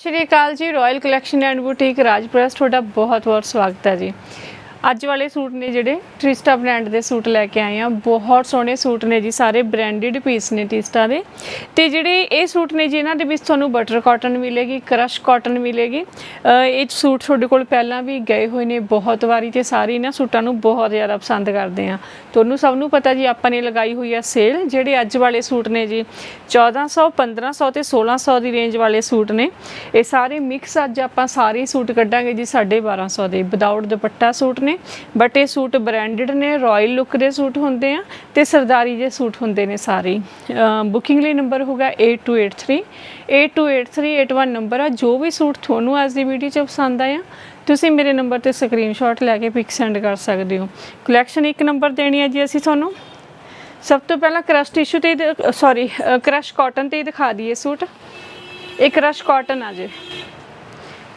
ਸ਼੍ਰੀ ਅਕਾਲ ਜੀ royal collection and boutique ਰਾਜਪ੍ਰੈਸ ਤੁਹਾਡਾ ਬਹੁਤ-ਬਹੁਤ ਸਵਾਗਤ ਹੈ ਜੀ। ਅੱਜ ਵਾਲੇ ਸੂਟ ਨੇ ਜਿਹੜੇ ਟ੍ਰਿਸਟਾ ਬ੍ਰਾਂਡ ਦੇ ਸੂਟ ਲੈ ਕੇ ਆਏ ਆ। ਬਹੁਤ ਸੋਹਣੇ ਸੂਟ ਨੇ ਜੀ, ਸਾਰੇ ਬ੍ਰਾਂਡਡ ਪੀਸ ਨੇ ਟ੍ਰਿਸਟਾ ਦੇ। ਤੇ ਜਿਹੜੇ ਇਹ ਸੂਟ ਨੇ ਜੀ, ਇਹਨਾਂ ਦੇ ਵਿੱਚ ਤੁਹਾਨੂੰ ਬਟਰ ਕਾਟਨ ਮਿਲੇਗੀ ਕਰਸ਼ ਕਾਟਨ ਮਿਲੇਗੀ। ਇਹ ਸੂਟ ਤੁਹਾਡੇ ਕੋਲ ਪਹਿਲਾਂ ਵੀ ਗਏ ਹੋਏ ਨੇ ਬਹੁਤ ਵਾਰੀ ਤੇ ਸਾਰੇ ਇਹਨਾਂ ਸੂਟਾਂ ਨੂੰ ਬਹੁਤ ਜ਼ਿਆਦਾ ਪਸੰਦ ਕਰਦੇ ਆ। ਤੁਹਾਨੂੰ ਸਭ ਨੂੰ ਪਤਾ ਜੀ, ਆਪਾਂ ਨੇ ਲਗਾਈ ਹੋਈ ਆ ਸੇਲ ਜਿਹੜੇ ਅੱਜ ਵਾਲੇ ਸੂਟ ਨੇ ਜੀ 1400 1500 ਤੇ 1600 ਦੀ ਰੇਂਜ ਵਾਲੇ ਸੂਟ ਨੇ। ਇਹ ਸਾਰੇ ਮਿਕਸ ਅੱਜ ਆਪਾਂ ਸਾਰੇ ਸੂਟ ਕੱਢਾਂਗੇ ਜੀ 1250 ਦੇ। ਵਿਦਆਊਟ ਦੁਪੱਟਾ ਸੂਟ ਨੇ ਬਟ ਇਹ ਸੂਟ ਬ੍ਰਾਂਡਡ ਨੇ ਰਾਇਲ ਲੁੱਕ ਦੇ ਸੂਟ ਹੁੰਦੇ ਆ ਤੇ ਸਰਦਾਰੀ ਦੇ ਸੂਟ ਹੁੰਦੇ ਨੇ ਸਾਰੇ। ਬੁਕਿੰਗ ਲਈ ਨੰਬਰ ਹੋਗਾ 8283 828381 ਨੰਬਰ ਆ, ਜੋ ਵੀ ਸੂਟ ਤੁਹਾਨੂੰ ਅੱਜ ਦੀ ਵੀਡੀਓ 'ਚ ਪਸੰਦ ਆਇਆ, ਤੁਸੀਂ ਮੇਰੇ ਨੰਬਰ ਤੇ ਸਕਰੀਨਸ਼ਾਟ ਲੈ ਕੇ ਪਿਕ ਸੈਂਡ ਕਰ ਸਕਦੇ ਹੋ। ਕਲੈਕਸ਼ਨ ਇੱਕ ਨੰਬਰ ਦੇਣੀ ਹੈ ਜੀ ਅਸੀਂ ਤੁਹਾਨੂੰ। ਸਭ ਤੋਂ ਪਹਿਲਾਂ ਕ੍ਰਸ਼ ਟਿਸ਼ੂ ਤੇ ਸੌਰੀ ਕ੍ਰਸ਼ ਕਾਟਨ ਤੇ ਹੀ ਦਿਖਾ ਦਈਏ ਸੂਟ ਇਹ ਕ੍ਰਸ਼ ਕਾਟਨ ਆ ਜੀ।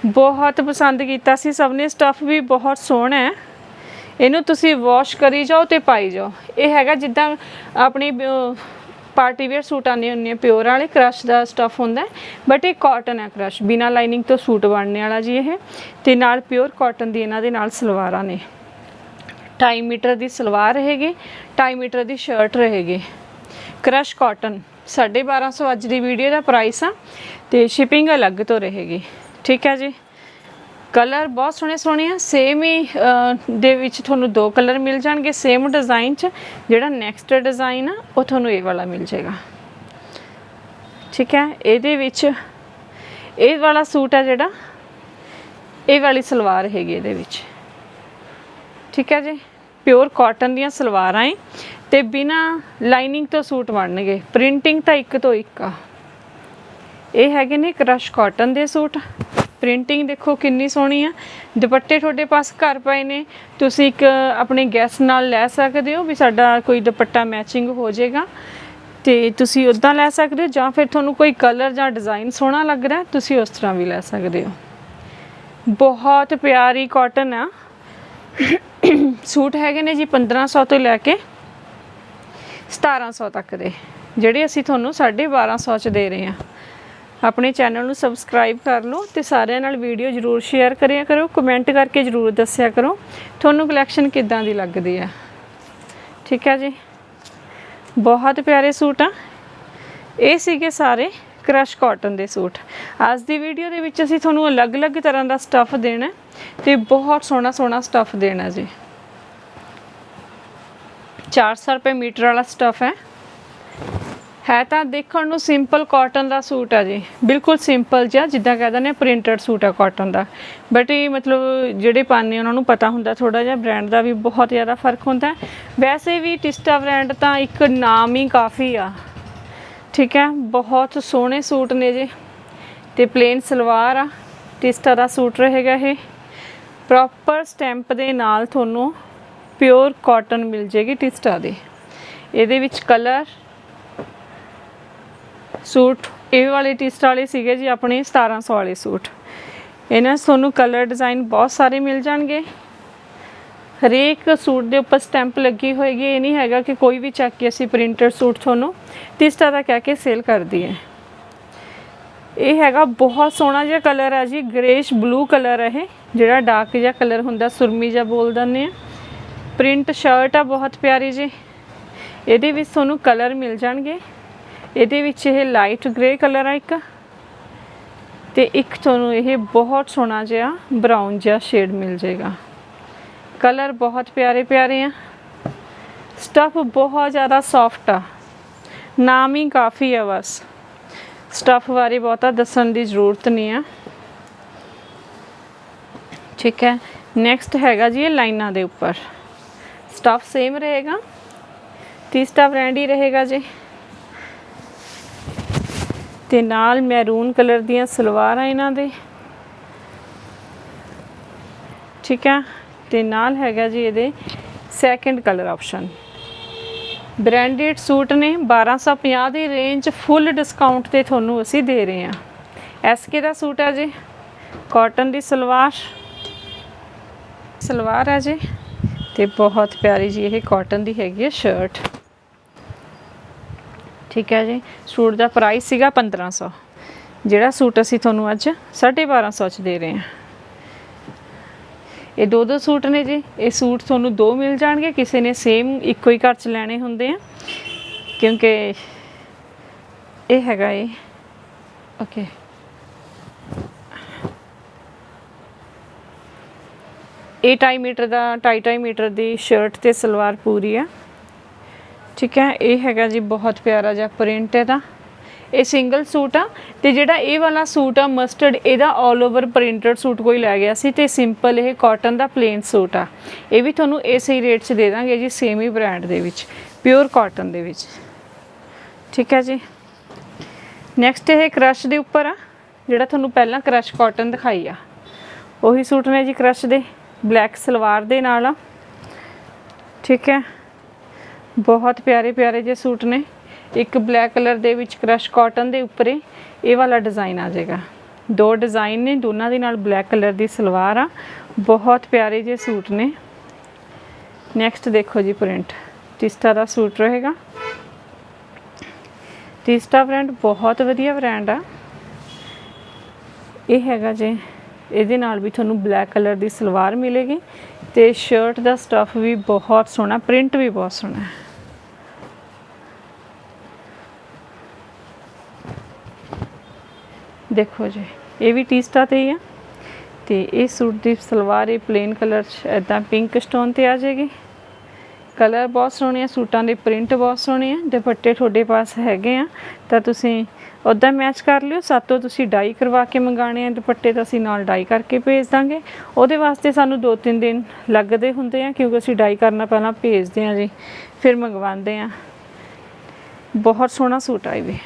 ਬਹੁਤ ਪਸੰਦ ਕੀਤਾ ਸੀ, ਸਭ ਨੇ ਸਟਫ ਵੀ ਬਹੁਤ ਸੋਹਣਾ ਹੈ। ਇਹਨੂੰ ਤੁਸੀਂ ਵਾਸ਼ ਕਰੀ ਜਾਓ ਤੇ ਪਾਈ ਜਾਓ। ਇਹ ਹੈਗਾ ਜਿੱਦਾਂ ਆਪਣੀ ਪਾਰਟੀ ਵੇਅਰ ਸੂਟ ਆਉਂਦੇ ਹੁੰਦੇ ਆ ਪਿਓਰ ਵਾਲੇ ਕ੍ਰਸ਼ ਦਾ ਸਟਫ ਹੁੰਦਾ ਬਟ ਇਹ ਕਾਟਨ ਹੈ ਕ੍ਰਸ਼ ਬਿਨਾ ਲਾਈਨਿੰਗ ਤੋਂ ਸੂਟ ਬਣਨੇ ਵਾਲਾ ਜੀ ਇਹ। ਤੇ ਨਾਲ ਪਿਓਰ ਕਾਟਨ ਦੀ ਇਹਨਾਂ ਦੇ ਨਾਲ ਸਲਵਾਰਾਂ ਨੇ। 2.5 ਮੀਟਰ ਦੀ ਸਲਵਾਰ ਰਹੇਗੀ 2.5 ਮੀਟਰ ਦੀ ਸ਼ਰਟ ਰਹੇਗੀ। ਕ੍ਰਸ਼ ਕਾਟਨ 1250 ਅੱਜ ਦੀ ਵੀਡੀਓ ਦਾ ਪ੍ਰਾਈਸ ਆ ਤੇ ਸ਼ਿਪਿੰਗ ਅਲੱਗ ਤੋਂ ਰਹੇਗੀ। ਠੀਕ ਹੈ ਜੀ। ਕਲਰ ਬਹੁਤ ਸੋਹਣੇ ਸੋਹਣੇ ਆ। ਸੇਮ ਹੀ ਦੇ ਵਿੱਚ ਤੁਹਾਨੂੰ ਦੋ ਕਲਰ ਮਿਲ ਜਾਣਗੇ। ਸੇਮ ਡਿਜ਼ਾਈਨ 'ਚ ਜਿਹੜਾ ਨੈਕਸਟ ਡਿਜ਼ਾਈਨ ਆ, ਉਹ ਤੁਹਾਨੂੰ ਇਹ ਵਾਲਾ ਮਿਲ ਜਾਏਗਾ। ਠੀਕ ਹੈ, ਇਹਦੇ ਵਿੱਚ ਇਹ ਵਾਲਾ ਸੂਟ ਆ ਜਿਹੜਾ, ਇਹ ਵਾਲੀ ਸਲਵਾਰ ਹੈਗੀ ਇਹਦੇ ਵਿੱਚ। ਠੀਕ ਹੈ ਜੀ ਪਿਓਰ ਕਾਟਨ ਦੀਆਂ ਸਲਵਾਰਾਂ ਏ। ਤੇ ਬਿਨਾ ਲਾਈਨਿੰਗ ਤੋਂ ਸੂਟ ਬਣਨਗੇ। ਪ੍ਰਿੰਟਿੰਗ ਤਾਂ ਇੱਕ ਤੋਂ ਇੱਕ ਆ। ਇਹ ਹੈਗੇ ਨੇ ਕਰਸ਼ ਕਾਟਨ ਦੇ ਸੂਟ। ਪ੍ਰਿੰਟਿੰਗ ਦੇਖੋ ਕਿੰਨੀ ਸੋਹਣੀ ਆ। ਦੁਪੱਟੇ ਤੁਹਾਡੇ ਪਾਸ ਘਰ ਪਏ ਨੇ। ਤੁਸੀਂ ਇੱਕ ਆਪਣੇ ਗੈਸ ਨਾਲ ਲੈ ਸਕਦੇ ਹੋ ਵੀ ਸਾਡਾ ਕੋਈ ਦੁਪੱਟਾ ਮੈਚਿੰਗ ਹੋ ਜਾਏਗਾ। ਤੇ ਤੁਸੀਂ ਉਦਾਂ ਲੈ ਸਕਦੇ ਹੋ ਜਾਂ ਫਿਰ ਤੁਹਾਨੂੰ ਕੋਈ ਕਲਰ ਜਾਂ ਡਿਜ਼ਾਈਨ ਸੋਹਣਾ ਲੱਗ ਰਿਹਾ, ਤੁਸੀਂ ਉਸ ਤਰ੍ਹਾਂ ਵੀ ਲੈ ਸਕਦੇ ਹੋ। ਬਹੁਤ ਪਿਆਰੀ ਕਾਟਨ ਆ। ਸੂਟ ਹੈਗੇ ਨੇ ਜੀ 1500 ਤੋਂ ਲੈ ਕੇ 1700 ਤੱਕ ਦੇ, ਜਿਹੜੇ ਅਸੀਂ ਤੁਹਾਨੂੰ 1250 ਚ ਦੇ ਰਹੇ ਹਾਂ। ਆਪਣੇ ਚੈਨਲ ਨੂੰ ਸਬਸਕ੍ਰਾਈਬ ਕਰ ਲਓ ਤੇ ਸਾਰਿਆਂ ਨਾਲ ਵੀਡੀਓ ਜਰੂਰ ਸ਼ੇਅਰ ਕਰਿਆ ਕਰੋ, ਕਮੈਂਟ ਕਰਕੇ ਜਰੂਰ ਦੱਸਿਆ ਕਰੋ। ਤੁਹਾਨੂੰ ਕਲੈਕਸ਼ਨ ਕਿੱਦਾਂ ਦੀ ਲੱਗਦੀ ਆ ਠੀਕ ਹੈ ਜੀ? ਬਹੁਤ ਪਿਆਰੇ ਸੂਟ ਆ। ਇਹ ਸੀਗੇ ਸਾਰੇ ਕ੍ਰਸ਼ ਕਾਟਨ ਦੇ ਸੂਟ। ਅੱਜ ਦੀ ਵੀਡੀਓ ਦੇ ਵਿੱਚ ਅਸੀਂ ਤੁਹਾਨੂੰ ਅਲੱਗ-ਅਲੱਗ ਤਰ੍ਹਾਂ ਦਾ ਸਟੱਫ ਦੇਣਾ ਹੈ ਤੇ ਬਹੁਤ ਸੋਹਣਾ ਸੋਹਣਾ ਸਟੱਫ ਦੇਣਾ ਜੀ। 400 ਰੁਪਏ ਮੀਟਰ ਵਾਲਾ ਸਟੱਫ ਹੈ। ਹੈ ਤਾਂ ਦੇਖਣ ਨੂੰ ਸਿੰਪਲ ਕਾਟਨ ਦਾ ਸੂਟ ਆ ਜੀ। ਬਿਲਕੁਲ ਸਿੰਪਲ ਜਿਹਾ, ਜਿੱਦਾਂ ਕਹਿੰਦੇ ਨੇ ਪ੍ਰਿੰਟਡ ਸੂਟ ਆ ਕਾਟਨ ਦਾ। ਬਟ ਇਹ ਮਤਲਬ ਜਿਹੜੇ ਪਾਉਂਦੇ ਉਹਨਾਂ ਨੂੰ ਪਤਾ ਹੁੰਦਾ ਥੋੜਾ ਜਿਹਾ ਬ੍ਰਾਂਡ ਦਾ ਵੀ ਬਹੁਤ ਜ਼ਿਆਦਾ ਫ਼ਰਕ ਹੁੰਦਾ। ਵੈਸੇ ਵੀ ਟਿਸਟਾ ਬ੍ਰਾਂਡ ਤਾਂ ਇੱਕ ਨਾਮ ਹੀ ਕਾਫੀ ਆ। ਠੀਕ ਹੈ, ਬਹੁਤ ਸੋਹਣੇ ਸੂਟ ਨੇ ਜੀ। ਤੇ ਪਲੇਨ ਸਲਵਾਰ ਆ, ਟਿਸਟਾ ਦਾ ਸੂਟ ਰਹੇਗਾ ਇਹ। ਪ੍ਰੋਪਰ ਸਟੈਂਪ ਦੇ ਨਾਲ ਤੁਹਾਨੂੰ ਪਿਓਰ ਕਾਟਨ ਮਿਲ ਜੇਗੀ ਟਿਸਟਾ ਦੀ। ਇਹਦੇ ਵਿੱਚ ਕਲਰ ਸੂਟ, ਇਹ ਵਾਲੇ ਟਿਸਟ ਵਾਲੇ ਸੀਗੇ ਜੀ ਆਪਣੇ 1700 ਵਾਲੇ ਸੂਟ। ਇਹਨਾਂ 'ਚ ਤੁਹਾਨੂੰ ਕਲਰ ਡਿਜ਼ਾਈਨ ਬਹੁਤ ਸਾਰੇ ਮਿਲ ਜਾਣਗੇ। ਹਰੇਕ ਸੂਟ ਦੇ ਉੱਪਰ ਸਟੈਂਪ ਲੱਗੀ ਹੋਏਗੀ, ਇਹ ਨਹੀਂ ਹੈਗਾ ਕਿ ਕੋਈ ਵੀ ਚੱਕ ਕੇ ਅਸੀਂ ਪ੍ਰਿੰਟਡ ਸੂਟ ਤੁਹਾਨੂੰ ਟਿਸਟਾ ਦਾ ਕਹਿ ਕੇ ਸੇਲ ਕਰਦੀ ਹੈ ਇਹ ਹੈਗਾ ਬਹੁਤ ਸੋਹਣਾ ਜਿਹਾ ਕਲਰ ਹੈ ਜੀ ਗ੍ਰੇਸ਼ ਬਲੂ ਕਲਰ ਹੈ ਇਹ, ਜਿਹੜਾ ਡਾਰਕ ਜਿਹਾ ਕਲਰ ਹੁੰਦਾ, ਸੁਰਮੀ ਜਿਹਾ ਬੋਲ ਦਿੰਦੇ ਆ। ਪ੍ਰਿੰਟ ਸ਼ਰਟ ਆ ਬਹੁਤ ਪਿਆਰੀ ਜੀ। ਇਹਦੇ ਵਿੱਚ ਤੁਹਾਨੂੰ ਕਲਰ ਮਿਲ ਜਾਣਗੇ। ਇਹਦੇ ਵਿੱਚ ਇਹ ਲਾਈਟ ਗ੍ਰੇ ਕਲਰ ਆ ਇੱਕ। ਤੇ ਇੱਕ ਤੁਹਾਨੂੰ ਇਹ ਬਹੁਤ ਸੋਹਣਾ ਜਿਹਾ ਬਰਾਊਨ ਜਿਹਾ ਸ਼ੇਡ ਮਿਲ ਜਾਏਗਾ। ਕਲਰ ਬਹੁਤ ਪਿਆਰੇ ਪਿਆਰੇ ਆ। ਸਟਫ ਬਹੁਤ ਜ਼ਿਆਦਾ ਸੌਫਟ ਆ। ਨਾਮ ਹੀ ਕਾਫੀ ਆ ਬਸ। ਸਟਫ ਬਾਰੇ ਬਹੁਤਾ ਦੱਸਣ ਦੀ ਜ਼ਰੂਰਤ ਨਹੀਂ ਆ। ਠੀਕ ਹੈ। ਨੈਕਸਟ ਹੈਗਾ ਜੀ ਇਹ ਲਾਈਨਾਂ ਦੇ ਉੱਪਰ। ਸਟਫ ਸੇਮ ਰਹੇਗਾ। ਤੀਸਰਾ ਬ੍ਰਾਂਡ ਹੀ ਰਹੇਗਾ ਜੀ। ਤੇ ਨਾਲ ਮੈਰੂਨ ਕਲਰ ਦੀਆਂ ਸਲਵਾਰਾਂ ਇਹਨਾਂ ਦੇ। ਠੀਕ ਹੈ ਤੇ ਨਾਲ ਹੈਗਾ ਜੀ ਇਹਦੇ second colour option branded suit ਨੇ 1250 ਦੀ ਰੇਂਜ ਫੁੱਲ ਡਿਸਕਾਊਂਟ ਤੇ ਤੁਹਾਨੂੰ ਅਸੀਂ ਦੇ ਰਹੇ ਹਾਂ। ਐਸਕੇ ਦਾ ਸੂਟ ਹੈ ਜੀ? ਕਾਟਨ ਦੀ ਸਲਵਾਰ। ਸਲਵਾਰ ਹੈ ਜੀ। ਤੇ ਬਹੁਤ ਪਿਆਰੀ ਜੀ ਇਹ ਕਾਟਨ ਦੀ ਹੈਗੀ ਹੈ ਸ਼ਰਟ ਠੀਕ ਹੈ ਜੀ। ਸੂਟ ਦਾ ਪ੍ਰਾਈਸ ਸੀਗਾ 1500 ਜਿਹੜਾ ਸੂਟ ਅਸੀਂ ਤੁਹਾਨੂੰ ਅੱਜ 1250 ਚ ਦੇ ਰਹੇ ਹਾਂ। ਇਹ ਦੋ ਦੋ ਸੂਟ ਨੇ ਜੀ। ਇਹ ਸੂਟ ਤੁਹਾਨੂੰ ਦੋ ਮਿਲ ਜਾਣਗੇ। ਕਿਸੇ ਨੇ ਸੇਮ ਇੱਕੋ ਹੀ ਘਰ ਚ ਲੈਣੇ ਹੁੰਦੇ ਆ। ਕਿਉਂਕਿ ਇਹ ਹੈਗਾ ਇਹ। ਓਕੇ ਇਹ ਢਾਈ ਮੀਟਰ ਦਾ ਢਾਈ ਢਾਈ ਮੀਟਰ ਦੀ ਸ਼ਰਟ ਤੇ ਸਲਵਾਰ ਪੂਰੀ ਆ। ਠੀਕ ਹੈ, ਇਹ ਹੈਗਾ ਜੀ ਬਹੁਤ ਪਿਆਰਾ ਜਿਹਾ ਪ੍ਰਿੰਟ ਇਹਦਾ। ਇਹ ਸਿੰਗਲ ਸੂਟ ਆ ਤੇ ਜਿਹੜਾ ਇਹ ਵਾਲਾ ਸੂਟ ਆ ਮਸਟਰਡ ਇਹਦਾ 올 ਓਵਰ ਪ੍ਰਿੰਟਡ ਸੂਟ ਕੋਈ ਲੈ ਗਿਆ ਸੀ ਤੇ ਸਿੰਪਲ ਇਹ ਕਾਟਨ ਦਾ ਪਲੇਨ ਸੂਟ ਆ। ਇਹ ਵੀ ਤੁਹਾਨੂੰ ਇਸੇ ਹੀ ਰੇਟ 'ਚ ਦੇ ਦਾਂਗੇ ਜੀ ਸੇਮ ਹੀ ਬ੍ਰਾਂਡ ਦੇ ਵਿੱਚ ਪਿਓਰ ਕਾਟਨ ਦੇ ਵਿੱਚ। ਠੀਕ ਹੈ ਜੀ। ਨੈਕਸਟ ਇਹ ਕ੍ਰਸ਼ ਦੇ ਉੱਪਰ ਆ, ਜਿਹੜਾ ਤੁਹਾਨੂੰ ਪਹਿਲਾਂ ਕ੍ਰਸ਼ ਕਾਟਨ ਦਿਖਾਈ ਆ। ਉਹੀ ਸੂਟ ਨੇ ਜੀ ਕ੍ਰਸ਼ ਦੇ ਬਲੈਕ ਸਲਵਾਰ ਦੇ ਨਾਲ ਆ। ਠੀਕ ਹੈ। ਬਹੁਤ ਪਿਆਰੇ ਪਿਆਰੇ ਜੇ ਸੂਟ ਨੇ। ਇੱਕ ਬਲੈਕ ਕਲਰ ਦੇ ਵਿੱਚ ਕ੍ਰਸ਼ ਕਾਟਨ ਦੇ ਉੱਪਰ ਇਹ ਵਾਲਾ ਡਿਜ਼ਾਈਨ ਆ ਜਾਏਗਾ। ਦੋ ਡਿਜ਼ਾਈਨ ਨੇ, ਦੋਨਾਂ ਦੇ ਨਾਲ ਬਲੈਕ ਕਲਰ ਦੀ ਸਲਵਾਰ ਆ। ਬਹੁਤ ਪਿਆਰੇ ਜੇ ਸੂਟ ਨੇ। ਨੈਕਸਟ ਦੇਖੋ ਜੀ ਪ੍ਰਿੰਟ ਟਿਸਟਾ ਦਾ ਸੂਟ ਰਹੇਗਾ। ਟਿਸਟਾ ਬ੍ਰਾਂਡ ਬਹੁਤ ਵਧੀਆ ਬ੍ਰਾਂਡ ਆ। ਇਹ ਹੈਗਾ ਜੇ ਇਹਦੇ ਨਾਲ ਵੀ ਤੁਹਾਨੂੰ ਬਲੈਕ ਕਲਰ ਦੀ ਸਲਵਾਰ ਮਿਲੇਗੀ ਤੇ ਸ਼ਰਟ ਦਾ ਸਟਫ ਵੀ ਬਹੁਤ ਸੋਹਣਾ ਪ੍ਰਿੰਟ ਵੀ ਬਹੁਤ ਸੋਹਣਾ ਹੈ। ਦੇਖੋ ਜੀ, ਇਹ ਵੀ ਟੀਸਟਾ ਤੇ ਹੀ ਆ ਤੇ ਇਹ ਸੂਟ ਦੀ ਸਲਵਾਰ ਇਹ ਪਲੇਨ ਕਲਰ ਚ ਇਦਾਂ ਪਿੰਕ ਸਟੋਨ ਤੇ ਆ ਜਾਏਗੀ। ਕਲਰ ਬਹੁਤ ਸੋਹਣੇ ਆ, ਸੂਟਾਂ ਦੇ ਪ੍ਰਿੰਟ ਬਹੁਤ ਸੋਹਣੇ ਆ, ਦੁਪੱਟੇ ਤੁਹਾਡੇ ਪਾਸ ਹੈਗੇ ਆ। ਤਾਂ ਤੁਸੀਂ ਉੱਦਾਂ ਮੈਚ ਕਰ ਲਿਓ, ਸਾਤੋਂ ਤੁਸੀਂ ਡਾਈ ਕਰਵਾ ਕੇ ਮੰਗਾਣੇ ਆ ਦੁਪੱਟੇ ਤਾਂ ਅਸੀਂ ਨਾਲ ਡਾਈ ਕਰਕੇ ਭੇਜ ਦਾਂਗੇ। ਉਹਦੇ ਵਾਸਤੇ ਸਾਨੂੰ 2-3 ਦਿਨ ਲੱਗਦੇ ਹੁੰਦੇ ਆ, ਕਿਉਂਕਿ ਅਸੀਂ ਡਾਈ ਕਰਨਾ ਪਹਿਲਾਂ ਭੇਜਦੇ ਆ ਜੀ, ਫਿਰ ਮੰਗਵਾਉਂਦੇ ਆ। ਬਹੁਤ ਸੋਹਣਾ ਸੂਟ ਆ ਵੀ।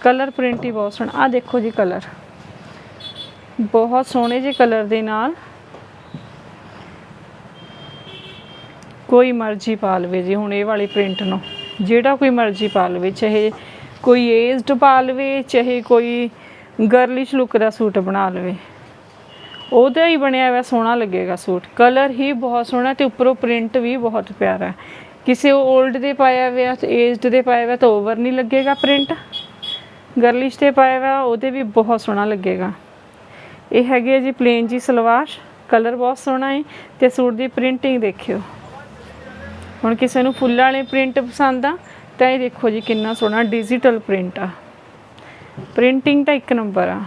ਕਲਰ ਪ੍ਰਿੰਟ ਹੀ ਬਹੁਤ ਸੋਹਣਾ। ਆ ਦੇਖੋ ਜੀ ਕਲਰ। ਬਹੁਤ ਸੋਹਣੇ ਜੇ ਕਲਰ ਦੇ ਨਾਲ। ਕੋਈ ਮਰਜ਼ੀ ਪਾ ਲਵੇ ਜੀ ਹੁਣ ਇਹ ਵਾਲੀ ਪ੍ਰਿੰਟ ਨੂੰ। ਜਿਹੜਾ ਕੋਈ ਮਰਜ਼ੀ ਪਾ ਲਵੇ, ਚਾਹੇ ਕੋਈ ਏਜਡ ਪਾ ਲਵੇ, ਚਾਹੇ ਕੋਈ ਗਰਲਿਸ਼ ਲੁੱਕ ਦਾ ਸੂਟ ਬਣਾ ਲਵੇ। ਉਹਦਾ ਹੀ ਬਣਿਆ ਹੋਇਆ ਸੋਹਣਾ ਲੱਗੇਗਾ ਸੂਟ। ਕਲਰ ਹੀ ਬਹੁਤ ਸੋਹਣਾ ਤੇ ਉੱਪਰੋਂ ਪ੍ਰਿੰਟ ਵੀ ਬਹੁਤ ਪਿਆਰਾ। ਕਿਸੇ 올ਡ ਦੇ ਪਾਇਆ ਹੋਇਆ ਤੇ ਏਜਡ ਦੇ ਪਾਇਆ ਹੋਇਆ ਤਾਂ ਓਵਰ ਨਹੀਂ ਲੱਗੇਗਾ ਪ੍ਰਿੰਟ ਗਰਲਿਸ਼ ਤੇ ਪਾਇਆ ਹੋਇਆ ਉਹਦੇ ਵੀ ਬਹੁਤ ਸੋਹਣਾ ਲੱਗੇਗਾ। ਇਹ ਹੈਗੇ ਹੈ ਜੀ ਪਲੇਨ ਜੀ ਸਲਵਾਰ। ਕਲਰ ਬਹੁਤ ਸੋਹਣਾ ਹੈ ਤੇ ਸੂਟ ਦੀ ਪ੍ਰਿੰਟਿੰਗ ਦੇਖਿਓ। ਹੁਣ ਕਿਸੇ ਨੂੰ ਫੁੱਲਾਂ ਵਾਲੇ ਪ੍ਰਿੰਟ ਪਸੰਦ ਆ, ਤਾਂ ਇਹ ਦੇਖੋ ਜੀ ਕਿੰਨਾ ਸੋਹਣਾ ਡਿਜੀਟਲ ਪ੍ਰਿੰਟ ਆ। ਪ੍ਰਿੰਟਿੰਗ ਤਾਂ ਇੱਕ ਨੰਬਰ ਆ।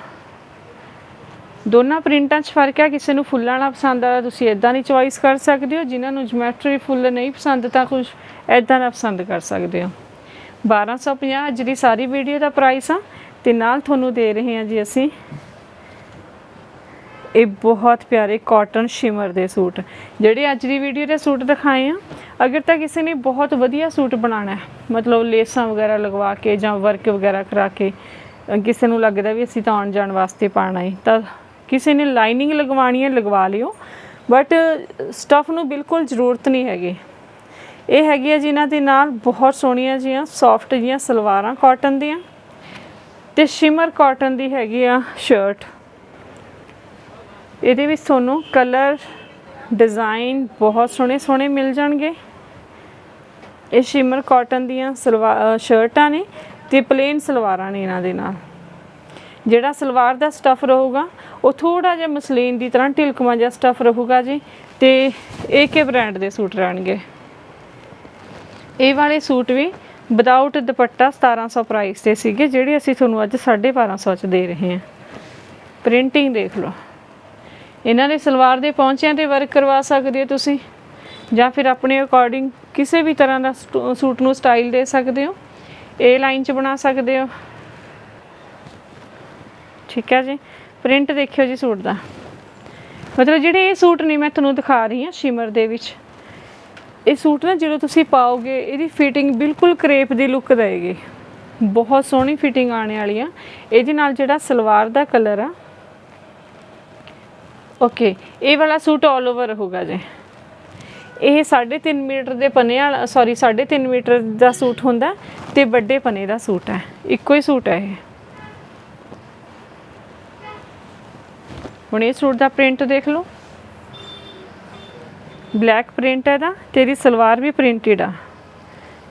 ਦੋਨਾਂ ਪ੍ਰਿੰਟਾਂ 'ਚ ਫ਼ਰਕ ਹੈ ਕਿਸੇ ਨੂੰ ਫੁੱਲਾਂ ਵਾਲਾ ਪਸੰਦ ਆ, ਤੁਸੀਂ ਇਦਾਂ ਦੀ ਚੁਆਇਸ ਕਰ ਸਕਦੇ ਹੋ, ਜਿਨ੍ਹਾਂ ਨੂੰ ਜਿਓਮੈਟਰੀ ਫੁੱਲ ਨਹੀਂ ਪਸੰਦ ਤਾਂ ਕੁਝ ਇਦਾਂ ਦਾ ਪਸੰਦ ਕਰ ਸਕਦੇ ਹੋ। 1250 ਅੱਜ ਦੀ ਸਾਰੀ ਵੀਡੀਓ ਦਾ ਪ੍ਰਾਈਸ ਆ, ਤੇ ਨਾਲ ਤੁਹਾਨੂੰ ਦੇ ਰਹੇ ਹਾਂ ਜੀ ਅਸੀਂ ਇਹ ਬਹੁਤ ਪਿਆਰੇ ਕਾਟਨ ਸ਼ਿਮਰ ਦੇ ਸੂਟ। ਜਿਹੜੇ ਅੱਜ ਦੀ ਵੀਡੀਓ ਦੇ ਸੂਟ ਦਿਖਾਏ ਆ, ਅਗਰ ਤਾਂ ਕਿਸੇ ਨੇ ਬਹੁਤ ਵਧੀਆ ਸੂਟ ਬਣਾਉਣਾ ਹੈ, ਮਤਲਬ ਲੇਸਾਂ ਵਗੈਰਾ ਲਗਵਾ ਕੇ ਜਾਂ ਵਰਕ ਵਗੈਰਾ ਕਰਾ ਕੇ ਕਿਸੇ ਨੂੰ ਲੱਗਦਾ ਵੀ ਅਸੀਂ ਤਾਂ ਆਉਣ ਜਾਣ ਵਾਸਤੇ ਪਾਣਾ ਹੈ, ਤਾਂ ਕਿਸੇ ਨੇ ਲਾਈਨਿੰਗ ਲਗਵਾਣੀ ਹੈ, ਲਗਵਾ ਲਿਓ। ਬਟ ਸਟਫ ਨੂੰ ਬਿਲਕੁਲ ਜ਼ਰੂਰਤ ਨਹੀਂ ਹੈਗੀ। ਇਹ ਹੈਗੀ ਆ ਜਿਨ੍ਹਾਂ ਦੇ ਨਾਲ ਬਹੁਤ ਸੋਹਣੀਆਂ ਜੀਆਂ ਸੌਫਟ ਜੀਆਂ ਸਲਵਾਰਾਂ ਕਾਟਨ ਦੀਆਂ ਤੇ ਸ਼ਿਮਰ ਕਾਟਨ ਦੀ ਹੈਗੀ ਆ ਸ਼ਰਟ ਇਹਦੇ ਵਿੱਚ ਤੁਹਾਨੂੰ ਕਲਰ ਡਿਜ਼ਾਈਨ ਬਹੁਤ ਸੋਹਣੇ ਸੋਹਣੇ ਮਿਲ ਜਾਣਗੇ। ਇਹ ਸ਼ਿਮਰ ਕਾਟਨ ਦੀਆਂ ਸਲਵਾਰ ਸ਼ਰਟਾਂ ਨੇ ਤੇ ਪਲੇਨ ਸਲਵਾਰਾਂ ਨੇ ਇਹਨਾਂ ਦੇ ਨਾਲ। ਜਿਹੜਾ ਸਲਵਾਰ ਦਾ ਸਟਫ ਰਹੂਗਾ, ਉਹ ਥੋੜਾ ਜਿਹਾ ਮਸਲੀਨ ਦੀ ਤਰ੍ਹਾਂ, ਢਿਲਕਵਾਂ ਜਿਹਾ ਸਟਫ ਰਹੂਗਾ ਜੀ ਤੇ ਏਕੇ ਬ੍ਰਾਂਡ ਦੇ ਸੂਟ ਰਹਿਣਗੇ। ਇਹ ਵਾਲੇ ਸੂਟ ਵੀ ਵਿਦਆਊਟ ਦੁਪੱਟਾ 1700 ਪ੍ਰਾਈਸ ਤੇ ਸੀਗੇ, ਜਿਹੜੇ ਅਸੀਂ ਤੁਹਾਨੂੰ ਅੱਜ 1250 ਚ ਦੇ ਰਹੇ ਹਾਂ। ਪ੍ਰਿੰਟਿੰਗ ਦੇਖ ਲਓ। ਇਹਨਾਂ ਦੇ ਸਲਵਾਰ ਦੇ ਪਹੁੰਚਿਆਂ ਤੇ ਵਰਕ ਕਰਵਾ ਸਕਦੇ ਹੋ ਤੁਸੀਂ? ਜਾਂ ਫਿਰ ਆਪਣੇ ਅਕੋਰਡਿੰਗ ਕਿਸੇ ਵੀ ਤਰ੍ਹਾਂ ਦਾ ਸੂਟ ਨੂੰ ਸਟਾਈਲ ਦੇ ਸਕਦੇ ਹੋ? ਇਹ ਲਾਈਨ 'ਚ ਬਣਾ ਸਕਦੇ ਹੋ? ਠੀਕ ਹੈ ਜੀ। ਪ੍ਰਿੰਟ ਦੇਖਿਓ ਜੀ ਸੂਟ ਦਾ। ਮਤਲਬ ਜਿਹੜੇ ਇਹ ਸੂਟ ਨੇ, ਮੈਂ ਤੁਹਾਨੂੰ ਦਿਖਾ ਰਹੀ ਹਾਂ ਸ਼ਿਮਰ ਦੇ ਵਿੱਚ। ਇਹ ਸੂਟ ਨਾ ਜਦੋਂ ਤੁਸੀਂ ਪਾਓਗੇ, ਇਹਦੀ ਫਿਟਿੰਗ ਬਿਲਕੁਲ ਕਰੇਪ ਦੀ ਲੁੱਕ ਦੇਗੀ ਬਹੁਤ ਸੋਹਣੀ ਫਿਟਿੰਗ ਆਣੇ ਵਾਲੀ ਆ। ਇਹਦੇ ਨਾਲ ਜਿਹੜਾ ਸਲਵਾਰ ਦਾ ਕਲਰ ਆ ਓਕੇ ਇਹ ਵਾਲਾ ਸੂਟ ਆਲ ਓਵਰ ਰਹੂਗਾ ਜੀ। ਇਹ 3.5 ਮੀਟਰ ਦੇ ਪਨੇ ਵਾਲਾ ਸੌਰੀ 3.5 ਮੀਟਰ ਦਾ ਸੂਟ ਹੁੰਦਾ ਤੇ ਵੱਡੇ ਪਨੇ ਦਾ ਸੂਟ ਹੈ। ਇੱਕੋ ਹੀ ਸੂਟ ਹੈ ਇਹ। ਹੁਣ ਇਹ ਸੂਟ ਦਾ ਪ੍ਰਿੰਟ ਦੇਖ ਲਓ। ਬਲੈਕ ਪ੍ਰਿੰਟ ਹੈ ਦਾ ਤੇਰੀ ਸਲਵਾਰ ਵੀ ਪ੍ਰਿੰਟਡ ਆ।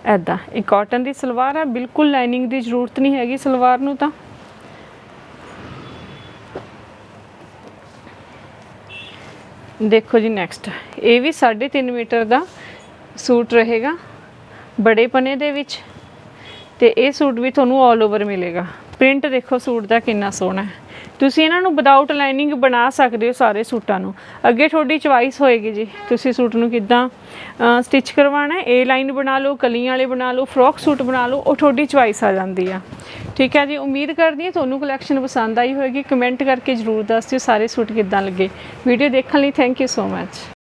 ਐਦਾਂ ਇਹ ਕਾਟਨ ਦੀ ਸਲਵਾਰ ਆ, ਬਿਲਕੁਲ ਲਾਈਨਿੰਗ ਦੀ ਜ਼ਰੂਰਤ ਨਹੀਂ ਹੈਗੀ ਸਲਵਾਰ ਨੂੰ ਤਾਂ। ਦੇਖੋ ਜੀ ਨੈਕਸਟ ਇਹ ਵੀ 3.5 ਮੀਟਰ ਦਾ ਸੂਟ ਰਹੇਗਾ ਬੜੇ ਪਨੇ ਦੇ ਵਿੱਚ ਤੇ ਇਹ ਸੂਟ ਵੀ ਤੁਹਾਨੂੰ 올 ਓਵਰ ਮਿਲੇਗਾ। ਪ੍ਰਿੰਟ ਦੇਖੋ ਸੂਟ ਦਾ ਕਿੰਨਾ ਸੋਹਣਾ ਹੈ। ਤੁਸੀਂ ਇਹਨਾਂ ਨੂੰ ਵਿਦਆਊਟ ਲਾਈਨਿੰਗ ਬਣਾ ਸਕਦੇ ਹੋ ਸਾਰੇ ਸੂਟਾਂ ਨੂੰ। ਅੱਗੇ ਤੁਹਾਡੀ ਚੁਆਇਸ ਹੋਏਗੀ ਜੀ। ਤੁਸੀਂ ਸੂਟ ਨੂੰ ਕਿੱਦਾਂ ਸਟਿਚ ਕਰਵਾਉਣਾ ਹੈ। ਏ ਲਾਈਨ ਬਣਾ ਲਓ, ਕਲੀਆਂ ਵਾਲੇ ਬਣਾ ਲਓ ਫਰੋਕ ਸੂਟ ਬਣਾ ਲਓ, ਉਹ ਤੁਹਾਡੀ ਚੁਆਇਸ ਆ ਜਾਂਦੀ ਆ। ਠੀਕ ਹੈ ਜੀ, ਉਮੀਦ ਕਰਦੀ ਹਾਂ ਤੁਹਾਨੂੰ ਕਲੈਕਸ਼ਨ ਪਸੰਦ ਆਈ ਹੋਏਗੀ। ਕਮੈਂਟ ਕਰਕੇ ਜਰੂਰ ਦੱਸ ਦਿਓ ਸਾਰੇ ਸੂਟ ਕਿੱਦਾਂ ਲੱਗੇ। ਵੀਡੀਓ ਦੇਖਣ ਲਈ ਥੈਂਕ ਯੂ ਸੋ ਮੱਚ